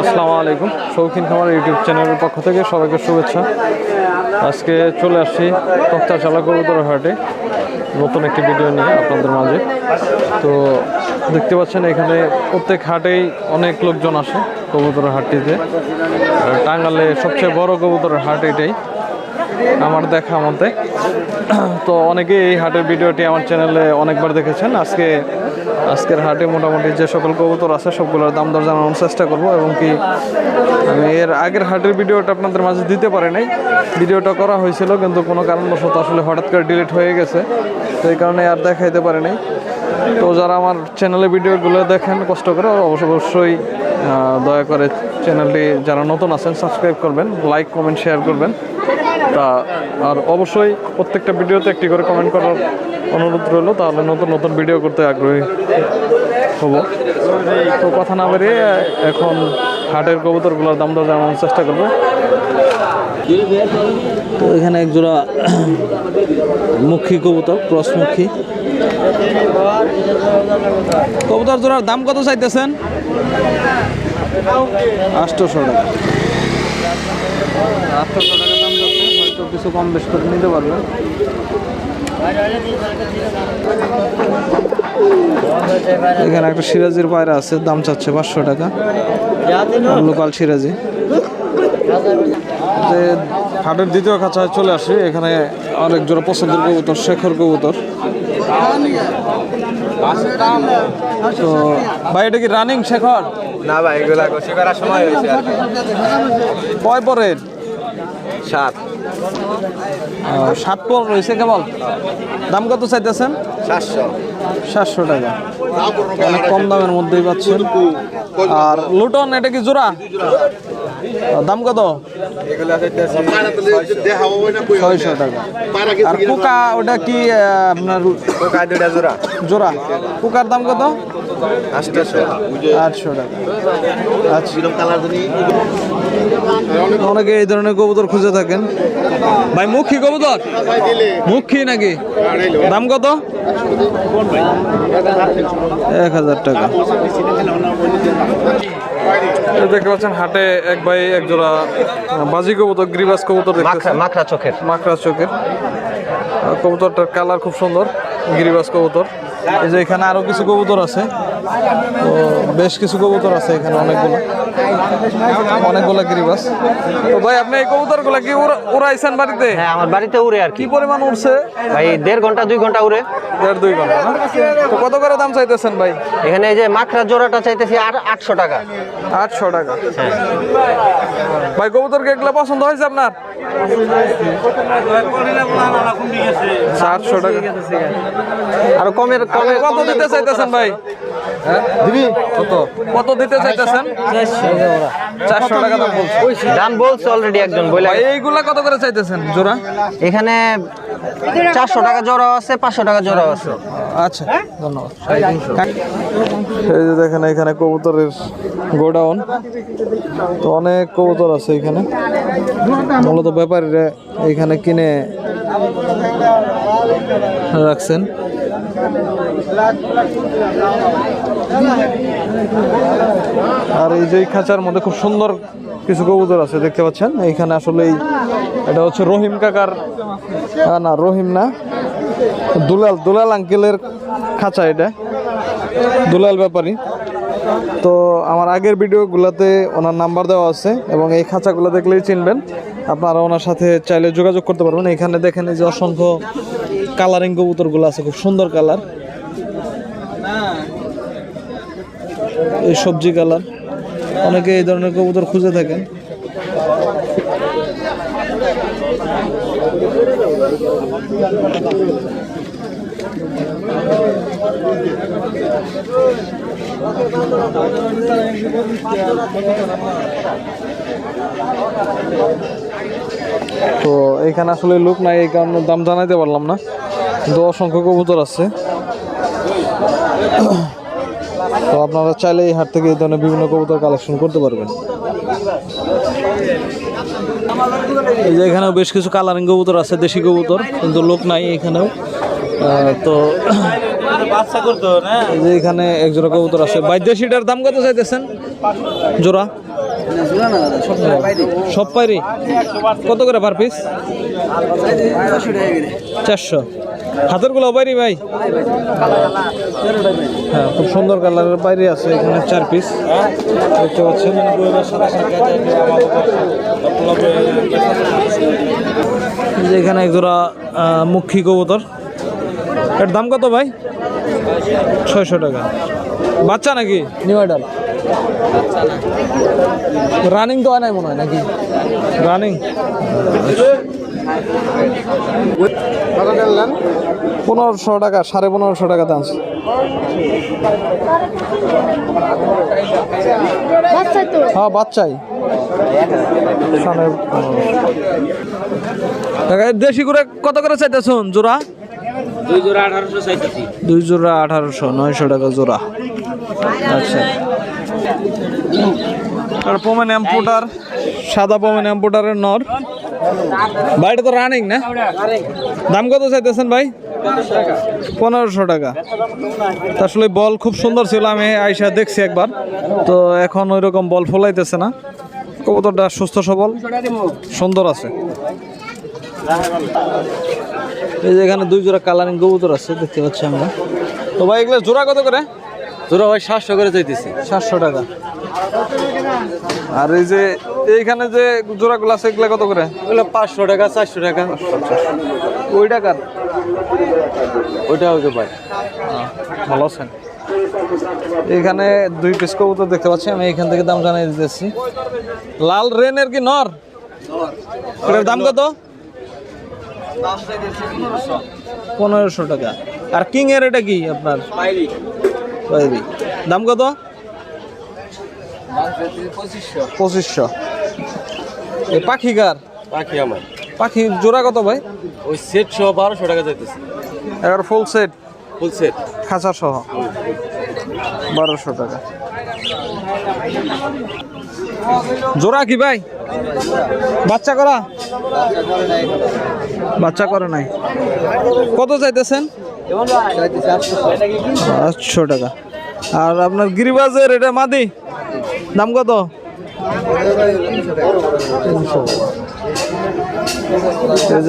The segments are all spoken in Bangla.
আসসালামু আলাইকুম। শৌখিন খামার ইউটিউব চ্যানেলের পক্ষ থেকে সবাইকে শুভেচ্ছা। আজকে চলে আসছি তক্তাশালা কবুতর হাটে। নতুন একটি ভিডিও নিয়ে আপনাদের মাঝে। তো দেখতে পাচ্ছেন এখানে প্রত্যেক হাটেই অনেক লোকজন আসে। কবুতরের হাটটিতে। টাঙ্গালে সবচেয়ে বড় কবুতরের হাট এটাই, আমার দেখা মতে। তো অনেকেই এই হাটের ভিডিওটি আমার চ্যানেলে অনেকবার দেখেছেন। আজকে, আজকের হাটে মোটামুটি যে সকল কবুতর আছে, সবগুলোর দাম দর জানানোর চেষ্টা করব এবং কি আমি এর আগের হাটের ভিডিওটা আপনাদের মাঝে দিতে পারি নাই। ভিডিওটা করা হয়েছিল, কিন্তু কোনো কারণবশত আসলে হঠাৎ করে ডিলিট হয়ে গেছে। তো এই কারণে আর দেখাইতে পারি নাই। তো যারা আমার চ্যানেলে ভিডিওগুলো দেখেন, কষ্ট করে অবশ্যই অবশ্যই দয়া করে চ্যানেলটি যারা নতুন আছেন সাবস্ক্রাইব করবেন লাইক কমেন্ট শেয়ার করবেন। তা, আর অবশ্যই প্রত্যেকটা ভিডিওতে একটি করে কমেন্ট করার অনুরোধ রইল, তাহলে নতুন নতুন ভিডিও করতে আগ্রহী হব। তো কথা না বেরিয়ে এখন হাটের কবুতরগুলোর দাম দর জানানোর চেষ্টা করব। তো এখানে এক জোড়া মুখী কবুতর ক্রসমুখী কবুতর জোড়ার দাম কত চাইতেছেন? আটশোশো টাকা। আটশোশো টাকা দাম হয়তো কিছু কম বেশ করে নিতে পারবেন এখানে একটা সিরাজির পায়রা আছে দাম চাচ্ছে পাঁচশো টাকা। লোকাল সিরাজি। যে হাটের দ্বিতীয় খাঁচায় চলে আসি এখানে অনেক জোড়া পছন্দের কবুতর শেখর কবুতর। তো ভাই এটা কি রানিং শেখর? না ভাই এগুলা গোসি করার সময় হয়েছে আর কয় পরের? সাত। সাত পর রয়েছে কেবল? দাম কত চাইতেছেন? সাতশো। সাতশো টাকা। অনেক কম দামের মধ্যেই পাচ্ছেন। আর লুটন এটা কি জোড়া? দাম কত? ছয়শো টাকা। আর কুকা ওটা কি আপনার পোকা জোড়া? কুকার দাম কত? আটশো টাকা। আচ্ছা। অনেকে এই ধরনের কবুতর খুঁজে থাকেন। ভাই মুখী কবুতর? মুখী নাকি? দাম কত? এক হাজার টাকা। দেখতে পাচ্ছেন হাটে এক ভাই এক জোড়া বাজি কবুতর গ্রিবাস কবুতর মাখরা চোখের। মাকড়া চোখের। কবুতরটার কালার খুব সুন্দর গিরিবাস কবুতর। এই যে এখানে আরও কিছু কবুতর আছে। তো বেশ কিছু কবুতর আছে এখানে অনেকগুলো। অনেকগুলো গিরিবাস। তো ভাই আপনি এই কবুতরগুলো কি উড়াইছেন বাড়িতে? হ্যাঁ আমার বাড়িতে উড়ে আর কি। পরিমাণ উড়ছে? ভাই দেড় ঘণ্টা দুই ঘণ্টা উড়ে। দেড় দুই ঘণ্টা না? তো কত করে দাম চাইতেছেন ভাই? এখানে এই যে মাখরা জোড়াটা চাইতেছি আর আটশো টাকা। আটশো টাকা। ভাই কবুতরকে এগুলো পছন্দ হয়েছে আপনার? আটশো টাকা। আর কমের কমের কত দিতে চাইতেছেন ভাই? দিবি? কত? কত দিতে চাইতেছেন? চারশো টাকা দাম বলছে। দাম বলছে অলরেডি একজন বলে এইগুলা কত করে চাইতেছেন জোড়া? এখানে চারশো টাকা জোড়া আছে পাঁচশো টাকা জোড়া আছে। আচ্ছা ধন্যবাদ। এই যে দেখেন এখানে কবুতরের গোডাউন। তো অনেক কবুতর আছে এখানে। মূলত ব্যাপারীরা এখানে কিনে রাখছেন। আর এই যে খাঁচার মধ্যে খুব সুন্দর কিছু কবুতর আছে, দেখতে পাচ্ছেন? এইখানে আসলে এটা হচ্ছে রহিম কাকার না, রহিম না, দুলাল দুলাল আঙ্কেলের খাঁচা এটা, দুলাল ব্যাপারী। তো আমার আগের ভিডিওগুলোতে ওনার নাম্বার দেওয়া আছে এবং এই খাঁচাগুলো দেখলেই চিনবেন। আপনারা ওনার সাথে চাইলে যোগাযোগ করতে পারবেন। এখানে দেখেন এই যে অসংখ্য কালারিং কবুতরগুলো আছে, খুব সুন্দর কালার। এই সবজি কালার। অনেকে এই ধরনের কবুতর খুঁজে থাকেন। তো এখানে আসলে লোক নাই, এই কারণে দাম জানাইতে পারলাম না। কিন্তু অসংখ্য কবুতর আছে। তো আপনারা চাইলে এই হাট থেকে এই ধরনের বিভিন্ন কবুতর কালেকশন করতে পারবেন। এই যে এখানেও বেশ কিছু কালারিং কবুতর আছে দেশি কবুতর কিন্তু লোক নাই এখানেও। তো এই যে এখানে এক জোড়া কবুতর আছে। ভাই দেশিটার দাম কত চাইতেছেন? জোড়া? সব পাইরি। কত করে পার পিস চারশো। হাতেরগুলো বাইরি ভাই? হ্যাঁ খুব সুন্দর কালারের বাইরে আছে এখানে চার পিস দেখতে পাচ্ছেন। এখানে এক জোড়া মুখী কবুতর। এর দাম কত ভাই? ছয়শো টাকা। বাচ্চা নাকি? নিউ আইডাল রানিং তো হয় নাই মনে হয় নাকি? রানিং পনেরোশো টাকা সাড়ে পনেরোশো টাকা দাম। হ্যাঁ বাচ্চাই। সাড়ে পনেরোশো। টাকা দেশি করে কত করে চাইতেছুন জোড়া? দুই জোড়া আঠারোশো দুই জোড়া আঠারোশো নয়শো টাকা জোড়া। আচ্ছা। আর পোমেন অ্যাম্পুটার সাদা পোমেন অ্যাম্পুটারের নর। ভাইটা তো রানিং না? দাম কত চাইতেছেন ভাই? পনেরোশো টাকা। আসলে বল খুব সুন্দর ছিল, আমি আইসা দেখছি একবার। তো এখন ওই রকম বল ফলাইতেছে না। কবুতরটা সুস্থ সবল, সুন্দর আছে। এই যে এখানে দুই জোড়া কালারিং কবুতর আছে, দেখতে পাচ্ছি আমরা। তো ভাই, এগুলো জোড়া কত করে? জোড়া ভাই সাতশো করে চাইতেছি। সাতশো টাকা। আর এই যে এইখানে যে জোড়াগুলো আছে এগুলো কত করে? এগুলো পাঁচশো টাকা চারশো টাকা। ওই টাকার ওইটা ওকে ভাই। ভালো আছেন। এখানে দুই পিস কবুতর দেখতে পাচ্ছি আমি এখান থেকে দাম জানিয়ে দিতেছি। লাল রেনের কি নর? দাম কত? পনেরোশো টাকা। আর কিং এর এটা কি আপনার? দাম কত? পঁচিশশো। এই পাখি কার? পাখি আমার। পাখি জোড়া কত ভাই? ওই সেট সহ বারোশো টাকা চাইতেছি এবার ফুল সেট? Full set. খাঁচা সহ বারোশো টাকা। জোড়া কি ভাই? বাচ্চা করা? বাচ্চা করে নাই। কত চাইতেছেন? আটশো টাকা। আর আপনার গিরিবাজের এটা মাদি দাম কত?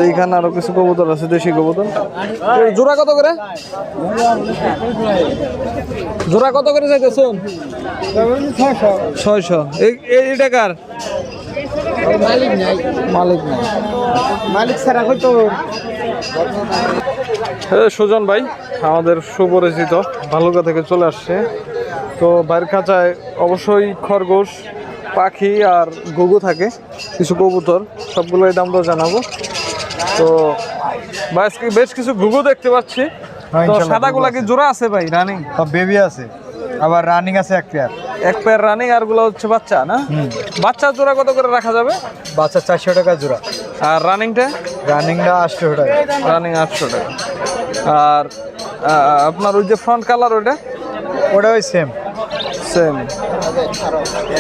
এইখানে আরও কিছু কবুতর আছে দেশি কবুতর। জোড়া কত করে? জোড়া কত করে চাইতেছেন? ছয়শো। এই- এই টাকার মালিক নাই। মালিক ছাড়া হয়তো হ্যাঁ সুজন ভাই আমাদের সুপরিচিত ভালুকা থেকে চলে আসছে। তো বাইরের খাঁচায় অবশ্যই খরগোশ পাখি আর ঘুঘু থাকে কিছু কবুতর সবগুলোই দাম তো জানাব। তো ভাই বেশ কিছু ঘুঘু দেখতে পাচ্ছি। তো সাদাগুলা কি জোড়া আছে ভাই রানিং? বেবি আছে আবার রানিং আছে এক পেয়ার এক পেয়ার রানিং আরগুলো হচ্ছে বাচ্চা না? বাচ্চা জোড়া কত করে রাখা যাবে? বাচ্চা চারশো টাকা জোড়া। আর রানিংটা? রানিংটা আটশো টাকা। রানিং আটশো টাকা। আর আপনার ওই যে ফ্রন্ট কালার ওইটা? ওটা ওই সেম সেম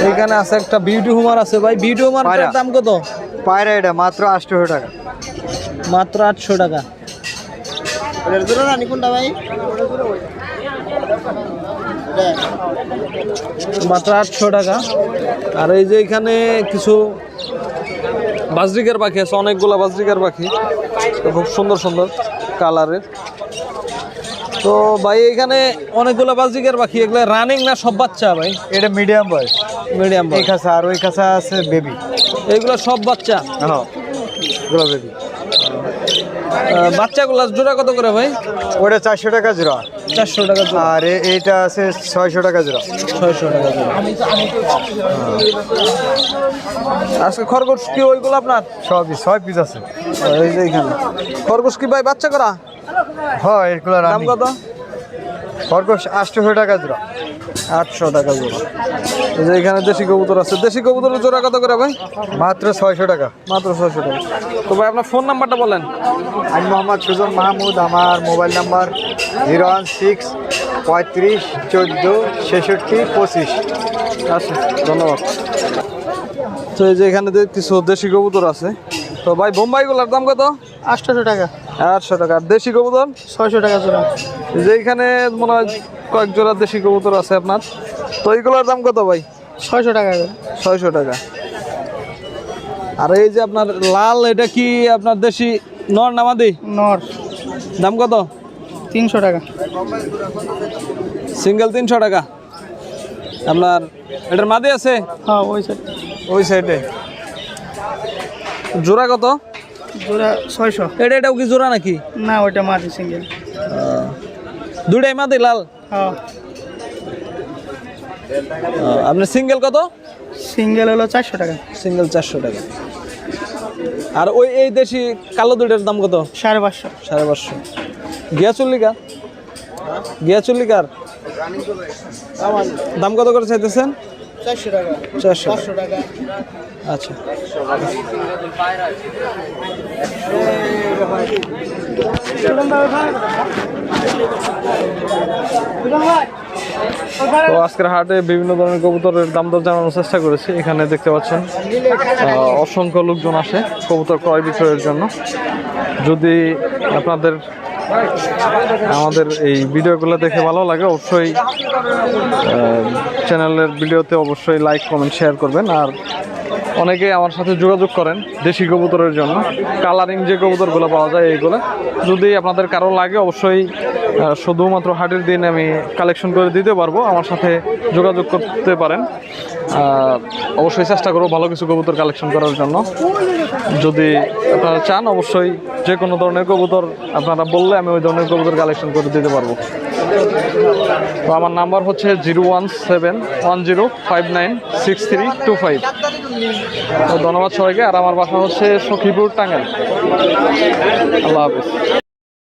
এইখানে আছে একটা বিউটি হুমার আছে ভাই। বিউটি হুমার দাম কত? পায়রা এটা মাত্র আটশো টাকা। মাত্র আটশো টাকা। মাত্র আটশো টাকা। আর এই যে এখানে কিছু বাজরিকার পাখি আছে অনেকগুলো বাজরিকার পাখি। খুব সুন্দর সুন্দর কালারের। তো ভাই এখানে অনেকগুলো বাজরিকার পাখি এগুলো রানিং না সব বাচ্চা ভাই? এটা মিডিয়াম বয়স। মিডিয়াম এই খাসা আর ওই খাসা আছে বেবি এইগুলো সব বাচ্চা? হ্যাঁ এগুলো বেবি বাচ্চাগুলা জোড়া কত করে ভাই? ওটা চারশো টাকা জোড়া। চারশো টাকা জোড়া। আর এইটা আছে ছয়শো টাকা জোড়া। ছয়শো টাকা জোড়া। আজকে খরগোশ কি ওইগুলো আপনার? সবই ছয় পিস আছে। এই যে এখানে। খরগোশ কি ভাই বাচ্চা করা? হ্যাঁ এগুলো দাম কত? খরগোশ আটশো টাকা জোড়া। আটশো টাকা জোড়া। যে এখানে দেশি কবুতর আছে। দেশি কবুতরের জোড়া কত করে ভাই? মাত্র ছয়শো টাকা। মাত্র ছয়শো টাকা। তো ভাই আপনার ফোন নাম্বারটা বলেন। আমি মোহাম্মদ সুজন মাহমুদ আমার mobile number zero one six পঁয়ত্রিশ চোদ্দ ছেষট্টি পঁচিশ। আচ্ছা ধন্যবাদ। তো এই যে এখানে কিছু দেশি কবুতর আছে। তো ভাই বোম্বাইগুলোর দাম কত? আটশোশো টাকা। আটশো টাকা। দেশি কবুতর? ছয়শো টাকা জোড়া। এই যে এখানে মনে হয় কয়েক জোড়া দেশি কবুতর আছে আপনার। তো এইগুলোর দাম কত ভাই? ছয়শো টাকা ছয়শো টাকা। আর এই যে আপনার লাল এটা কি আপনার দেশি নর নামাদি নর। দাম কত? তিনশো টাকা। সিঙ্গেল তিনশো টাকা। আপনার এটার মাদি আছে? হ্যাঁ ওই সাইড ওই সাইডে জোড়া কত? জোড়া ছয়শো। এটা এটাও কি জোড়া নাকি? না ওইটা মাটি সিঙ্গেল দুটাই মাদি লাল? হ্যাঁ। আপনার সিঙ্গেল কত? সিঙ্গেল হলো চারশো টাকা। সিঙ্গেল চারশো টাকা। আর ওই এই দেশি কালো দুইটার দাম কত? সাড়ে পাঁচশো। সাড়ে পাঁচশো। গিয়া চল্লিকার গিয়া চল্লিকার দাম কত করে চাইতেছেন? চারশো টাকা। চারশো টাকা। আচ্ছা। তো আজকের হাটে বিভিন্ন ধরনের কবুতরের দাম দর জানানোর চেষ্টা করেছি। এখানে দেখতে পাচ্ছেন অসংখ্য লোকজন আসে কবুতর ক্রয় বিক্রয়ের জন্য। যদি আপনাদের আমাদের এই ভিডিওগুলো দেখে ভালো লাগে, অবশ্যই চ্যানেলের ভিডিওতে অবশ্যই লাইক কমেন্ট শেয়ার করবেন। আর অনেকে আমার সাথে যোগাযোগ করেন দেশি কবুতরের জন্য। কালারিং যে কবুতরগুলো পাওয়া যায়, এইগুলো। যদি আপনাদের কারও লাগে, অবশ্যই শুধুমাত্র হাটের দিন আমি কালেকশন করে দিতে পারব, আমার সাথে যোগাযোগ করতে পারেন। অবশ্যই চেষ্টা করব ভালো কিছু কবুতর কালেকশন করার জন্য। যদি আপনারা চান, অবশ্যই যে কোনো ধরনের কবুতর আপনারা বললে আমি ওই ধরনের কবুতর কালেকশন করে দিতে পারব। তো আমার নাম্বার হচ্ছে zero one seven one zero five nine six three two five. তো ধন্যবাদ সবাইকে, আর আমার বাসা হচ্ছে সখীপুর টাঙ্গাইল। আল্লাহ হাফিজ।